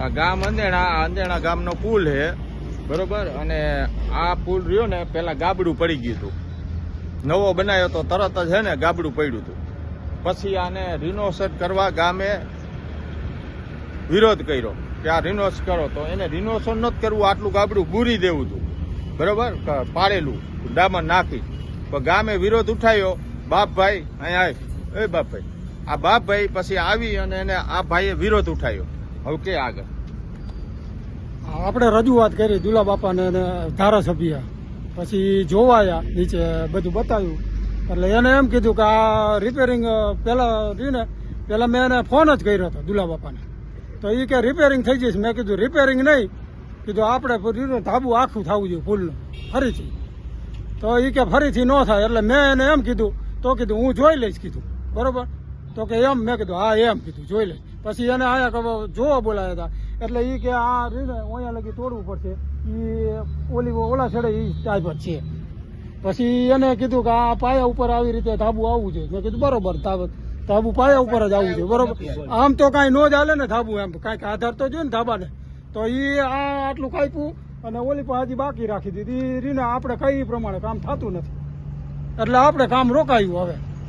આ ગામ અંધેણા અંધેણા ગામનો પુલ છે, બરોબર? અને આ પુલ રહ્યો ને, પેલા ગાબડું પડી ગયું હતું. નવો બનાવ્યો તો તરત જ છે ને, ગાબડું પડ્યું હતું. પછી આને રિનોસેટ કરવા ગામે વિરોધ કર્યો કે આ રિનોસ કરો. તો એને રિનોસન નથી કરવું, આટલું ગાબડું બૂરી દેવું હતું બરોબર? પાડેલું, ડામર નાખી. પણ ગામે વિરોધ ઉઠાયો બાપભાઈ અહીંયા આય. એ બાપભાઈ આ બાપભાઈ પછી આવી અને એને આ ભાઈએ વિરોધ ઉઠાયો. હવે કે આગળ? આપણે રજૂઆત કરી દુલા બાપાને ધારાસભ્ય. પછી જોવાયા, નીચે બધું બતાવ્યું. એટલે એને એમ કીધું કે આ રિપેરિંગ પેલા રહ્યું પહેલાં મેં એને ફોન જ કર્યો હતો દુલા બાપાને. તો એ કે રિપેરિંગ થઈ જઈશ. મેં કીધું રિપેરિંગ નહીં. કીધું, આપણે ધાબુ આખું થવું જોઈએ, ફૂલનું. ફરીથી. તો એ કે ફરીથી ન થાય. એટલે મેં એને એમ કીધું, તો કીધું, હું જોઈ લઈશ, કીધું. બરોબર? તો કે એમ, મેં કીધું, હા, એમ, કીધું, જોઈ લઈશ. પછી એને આયા જોવા બોલાયા હતા. એટલે એ કે આ રીને અહીંયા લગી તોડવું પડશે. એ ઓલી ઓલા છેડે એ ટાઈપ જ છે. પછી એને કીધું કે આ પાયા ઉપર આવી રીતે ધાબુ આવવું જોઈએ. મેં કીધું, બરોબર, ધાબુ પાયા ઉપર જ આવવું જોઈએ. બરોબર. આમ તો કાંઈ નો જ હાલે ને ધાબુ એમ. કાંઈક આધાર તો જોઈએ ને ધાબાને. તો એ આ આટલું કાપ્યું અને ઓલી પણ હજી બાકી રાખી દીધી. રીને આપણે કઈ પ્રમાણે કામ થતું નથી. એટલે આપણે કામ રોકાયું હવે.